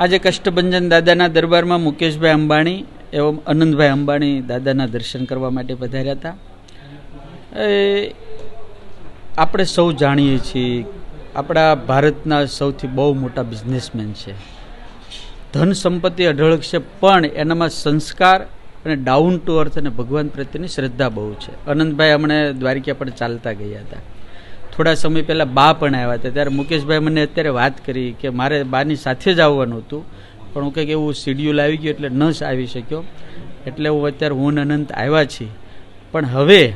આજે કષ્ટભંજન દાદાના દરબારમાં મુકેશભાઈ અંબાણી એવં આનંદભાઈ અંબાણી દાદાના દર્શન કરવા માટે પધાર્યા હતા. એ, આપણે સૌ જાણીએ છીએ, આપણા ભારતના સૌથી બહુ મોટા બિઝનેસમેન છે. ધન સંપત્તિ અઢળક છે, પણ એનામાં સંસ્કાર અને ડાઉન ટુ અર્થ અને ભગવાન પ્રત્યેની શ્રદ્ધા બહુ છે. અનંતભાઈ હમણે દ્વારિકા પણ ચાલતા ગયા હતા. થોડા સમય પહેલાં બા પણ આવ્યા હતા. ત્યારે મુકેશભાઈ મને અત્યારે વાત કરી કે મારે બાની સાથે જ આવવાનું હતું. પણ હું કંઈક એવું શિડ્યુલ આવી ગયું એટલે ન આવી શક્યો. એટલે હું અત્યારે હું અનંત આવ્યા છીએ. પણ હવે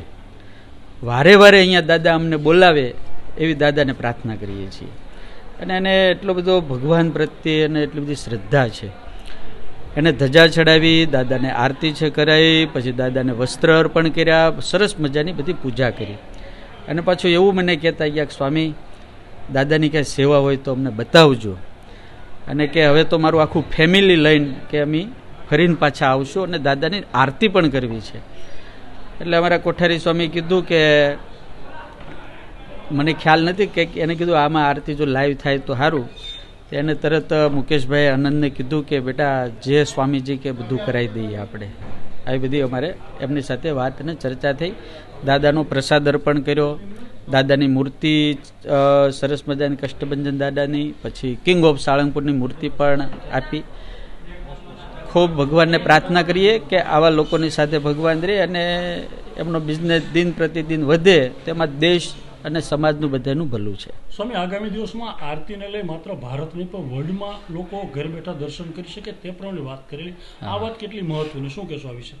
વારે વારે અહીંયા દાદા અમને બોલાવે એવી દાદાને પ્રાર્થના કરીએ છીએ. અને એને એટલો બધો ભગવાન પ્રત્યે અને એટલી બધી શ્રદ્ધા છે. એને ધજા ચડાવી, દાદાને આરતી છે કરાવી, પછી દાદાને વસ્ત્ર અર્પણ કર્યા, સરસ મજાની બધી પૂજા કરી. અને પાછું એવું મને કહેતા ગયા કે, સ્વામી, દાદાની કાંઈ સેવા હોય તો અમને બતાવજો. અને કે, હવે તો મારું આખું ફેમિલી લઈને કે અમે ફરીને પાછા આવશું અને દાદાની આરતી પણ કરવી છે. એટલે અમારા કોઠારી સ્વામી કીધું કે, મને ખ્યાલ નથી કે એને કીધું, આમાં આરતી જો લાઈવ થાય તો સારું. એને તરત મુકેશભાઈ આનંદને કીધું કે, બેટા, જે સ્વામીજી કે બધું કરાવી દઈએ આપણે. આવી બધી અમારે એમની સાથે વાત અને ચર્ચા થઈ. દાદાનો પ્રસાદ અર્પણ કર્યો. દાદાની મૂર્તિ સરસ મજાની કષ્ટભંજન દાદાની, પછી કિંગ ઓફ સાળંગપુરની મૂર્તિ પણ આપી. ખૂબ ભગવાનને પ્રાર્થના કરીએ કે આવા લોકોની સાથે ભગવાન રહે અને એમનો બિઝનેસ દિન પ્રતિદિન વધે. તેમાં દેશ અને સમાજનું બધાનું ભલું છે. સ્વામી આગામી દિવસમાં આરતીને લઈ માત્ર ભારત નહીં પણ વર્લ્ડમાં લોકો ઘર બેઠા દર્શન કરી શકે તે પ્રમાણે વાત કરેલી. આ વાત કેટલી મહત્વની? શું કહેશો આ વિશે?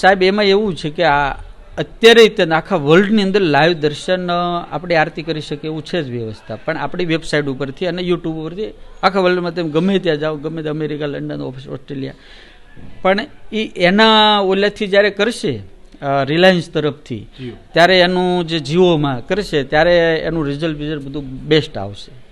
સાહેબ એમાં એવું છે કે આ અત્યારે તે આખા વર્લ્ડની અંદર લાઈવ દર્શન આપણે આરતી કરી શકીએ એવું છે જ વ્યવસ્થા. પણ આપણી વેબસાઇટ ઉપરથી અને યુટ્યુબ ઉપરથી આખા વર્લ્ડમાં તમે ગમે ત્યાં જાઓ ગમે તે અમેરિકા લંડન ઓસ્ટ્રેલિયા પણ એ એના ઓલાથી જ્યારે કરશે રિલાયન્સ તરફથી. ત્યારે એનું જે જીઓમાં કરશે ત્યારે એનું રિઝલ્ટ બિઝલ્ટ બધું બેસ્ટ આવશે.